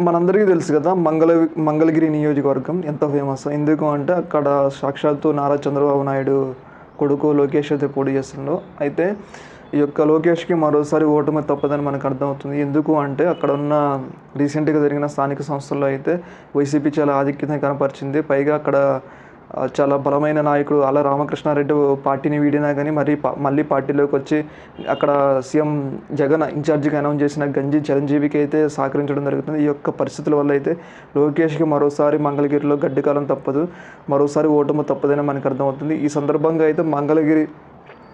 మనందరికీ తెలుసు కదా మంగళ మంగళగిరి నియోజకవర్గం ఎంత ఫేమస్ ఎందుకు అంటే అక్కడ సాక్షాత్తు నారా చంద్రబాబు నాయుడు కొడుకు లోకేష్ అయితే పోటీ చేస్తుండో. అయితే ఈ యొక్క లోకేష్కి మరోసారి ఓటమి తప్పదని మనకు అర్థమవుతుంది. ఎందుకు అంటే అక్కడ ఉన్న రీసెంట్గా జరిగిన స్థానిక సంస్థల్లో అయితే వైసీపీ చాలా ఆధిక్యత కనపరిచింది. పైగా అక్కడ చాలా బలమైన నాయకుడు అలా రామకృష్ణారెడ్డి పార్టీని వీడినా కానీ మరి మళ్ళీ పార్టీలోకి వచ్చి అక్కడ సీఎం జగన్ ఇన్ఛార్జిగా అనౌన్స్ చేసిన గంజి చిరంజీవికి అయితే సహకరించడం జరుగుతుంది. ఈ యొక్క పరిస్థితుల వల్ల అయితే లోకేష్కి మరోసారి మంగళగిరిలో గడ్డికాలం తప్పదు. మరోసారి ఓటమి తప్పదని మనకు అర్థమవుతుంది. ఈ సందర్భంగా అయితే మంగళగిరి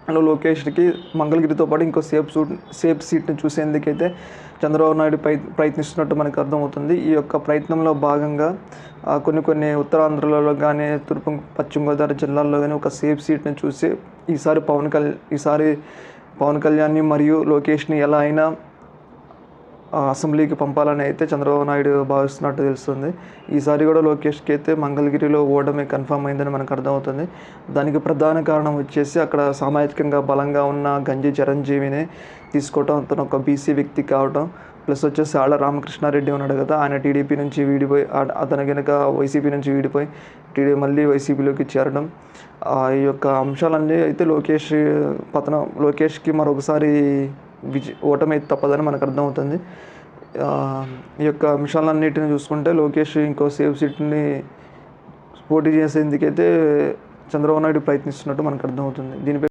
లో లోకేష్కి మంగళగిరితో పాటు ఇంకో సేఫ్ సూట్ సేఫ్ సీట్ని చూసేందుకైతే చంద్రబాబు నాయుడు ప్రయత్ ప్రయత్నిస్తున్నట్టు మనకు అర్థమవుతుంది. ఈ యొక్క ప్రయత్నంలో భాగంగా కొన్ని కొన్ని ఉత్తరాంధ్రలో కానీ తూర్పు పశ్చిమ గోదావరి జిల్లాల్లో కానీ ఒక సేఫ్ సీట్ని చూసి ఈసారి పవన్ కళ్యాణ్ ఈసారి పవన్ కళ్యాణ్ని మరియు లోకేష్ని ఎలా అయినా అసెంబ్లీకి పంపాలని అయితే చంద్రబాబు నాయుడు భావిస్తున్నట్టు తెలుస్తుంది. ఈసారి కూడా లోకేష్కి అయితే మంగళగిరిలో ఓటమి కన్ఫర్మ్ అయిందని మనకు అర్థమవుతుంది. దానికి ప్రధాన కారణం వచ్చేసి అక్కడ సామాజికంగా బలంగా ఉన్న గంజి చిరంజీవిని తీసుకోవటం అతను ఒక బీసీ వ్యక్తి కావటం. ప్లస్ వచ్చేసి ఆళ్ళ రామకృష్ణారెడ్డి ఉన్నాడు కదా ఆయన టీడీపీ నుంచి వీడిపోయి అతను కనుక వైసీపీ నుంచి వీడిపోయి టీడీ మళ్ళీ వైసీపీలోకి చేరడం. ఈ యొక్క అంశాలన్నీ అయితే లోకేష్ పతనం లోకేష్కి మరొకసారి విజ ఓటమి అయితే తప్పదని మనకు అర్థమవుతుంది. ఈ యొక్క అంశాలన్నిటిని చూసుకుంటే లోకేష్ ఇంకో సేఫ్ సీట్ని పోటీ చేసేందుకైతే చంద్రబాబు నాయుడు ప్రయత్నిస్తున్నట్టు మనకు అర్థమవుతుంది. దీనిపై